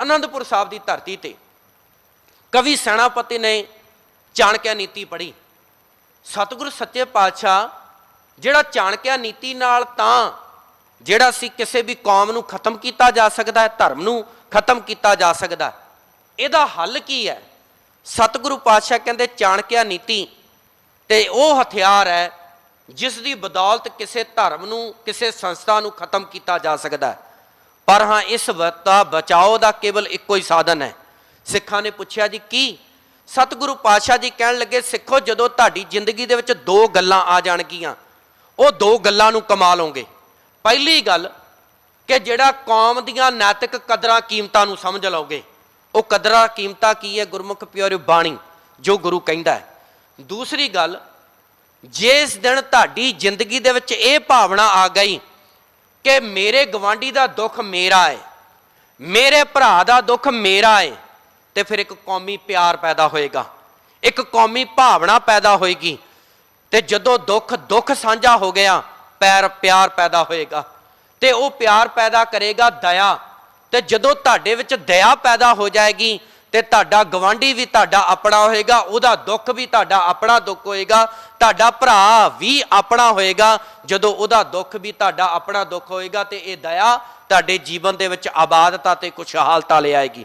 ਅਨੰਦਪੁਰ ਸਾਹਿਬ ਦੀ ਧਰਤੀ ਤੇ ਕਵੀ ਸੈਨਾਪਤੀ ਨੇ ਚਾਣਕਿਆ ਨੀਤੀ ਪੜ੍ਹੀ। ਸਤਿਗੁਰੂ ਸੱਚੇ ਪਾਤਸ਼ਾਹ ਜਿਹੜਾ ਚਾਣਕਿਆ ਨੀਤੀ ਨਾਲ ਤਾਂ ਜਿਹੜਾ ਸੀ ਕਿਸੇ ਵੀ ਕੌਮ ਨੂੰ ਖਤਮ ਕੀਤਾ ਜਾ ਸਕਦਾ ਹੈ, ਧਰਮ ਨੂੰ ਖਤਮ ਕੀਤਾ ਜਾ ਸਕਦਾ ਇਹਦਾ ਹੱਲ ਕੀ ਹੈ? ਸਤਿਗੁਰੂ ਪਾਤਸ਼ਾਹ ਕਹਿੰਦੇ ਚਾਣਕਿਆ ਨੀਤੀ ਤੇ ਉਹ ਹਥਿਆਰ ਹੈ ਜਿਸ ਦੀ ਬਦੌਲਤ ਕਿਸੇ ਧਰਮ ਨੂੰ, ਕਿਸੇ ਸੰਸਥਾ ਨੂੰ ਖਤਮ ਕੀਤਾ ਜਾ ਸਕਦਾ ਹੈ। ਪਰ ਹਾਂ, ਇਸ ਵਤਾ ਬਚਾਓ ਦਾ ਕੇਵਲ ਇੱਕੋ ਹੀ ਸਾਧਨ ਹੈ। ਸਿੱਖਾਂ ਨੇ ਪੁੱਛਿਆ ਜੀ, ਕੀ? ਸਤਿਗੁਰੂ ਪਾਤਸ਼ਾਹ ਜੀ ਕਹਿਣ ਲੱਗੇ, ਸਿੱਖੋ, ਜਦੋਂ ਤੁਹਾਡੀ ਜ਼ਿੰਦਗੀ ਦੇ ਵਿੱਚ ਦੋ ਗੱਲਾਂ ਆ ਜਾਣਗੀਆਂ, ਉਹ ਦੋ ਗੱਲਾਂ ਨੂੰ ਕਮਾ ਲਓਗੇ ਪਹਿਲੀ ਗੱਲ ਕਿ ਜਿਹੜਾ ਕੌਮ ਦੀਆਂ ਨੈਤਿਕ ਕਦਰਾਂ ਕੀਮਤਾਂ ਨੂੰ ਸਮਝ ਲਓਗੇ, ਉਹ ਕਦਰਾਂ ਕੀਮਤਾਂ ਕੀ ਹੈ? ਗੁਰਮੁਖ ਪਿਆਰਿਓ ਬਾਣੀ, ਜੋ ਗੁਰੂ ਕਹਿੰਦਾ ਹੈ। ਦੂਸਰੀ ਗੱਲ, ਜਿਸ ਦਿਨ ਤੁਹਾਡੀ ਜ਼ਿੰਦਗੀ ਦੇ ਵਿੱਚ ਇਹ ਭਾਵਨਾ ਆ ਗਈ ਕਿ ਮੇਰੇ ਗਵਾਂਢੀ ਦਾ ਦੁੱਖ ਮੇਰਾ ਹੈ ਮੇਰੇ ਭਰਾ ਦਾ ਦੁੱਖ ਮੇਰਾ ਹੈ ਤੇ ਫਿਰ ਇੱਕ ਕੌਮੀ ਪਿਆਰ ਪੈਦਾ ਹੋਏਗਾ, ਇੱਕ ਕੌਮੀ ਭਾਵਨਾ ਪੈਦਾ ਹੋਏਗੀ, ਤੇ ਜਦੋਂ ਦੁੱਖ ਦੁੱਖ ਸਾਂਝਾ ਹੋ ਗਿਆ, ਪੈਰ ਪਿਆਰ ਪੈਦਾ ਹੋਏਗਾ, ਤੇ ਉਹ ਪਿਆਰ ਪੈਦਾ ਕਰੇਗਾ ਦਇਆ, ਤੇ ਜਦੋਂ ਤੁਹਾਡੇ ਵਿੱਚ ਦਇਆ ਪੈਦਾ ਹੋ ਜਾਏਗੀ ਤੇ ਤੁਹਾਡਾ ਗਵਾਂਢੀ ਵੀ ਤੁਹਾਡਾ ਆਪਣਾ ਹੋਏਗਾ, ਉਹਦਾ ਦੁੱਖ ਵੀ ਤੁਹਾਡਾ ਆਪਣਾ ਦੁੱਖ ਹੋਏਗਾ, ਤੁਹਾਡਾ ਭਰਾ ਵੀ ਆਪਣਾ ਹੋਏਗਾ, ਜਦੋਂ ਉਹਦਾ ਦੁੱਖ ਵੀ ਤੁਹਾਡਾ ਆਪਣਾ ਦੁੱਖ ਹੋਏਗਾ ਤੇ ਇਹ ਦਇਆ ਤੁਹਾਡੇ ਜੀਵਨ ਦੇ ਵਿੱਚ ਆਬਾਦਤਾ ਤੇ ਖੁਸ਼ਹਾਲਤਾ ਲਿਆਏਗੀ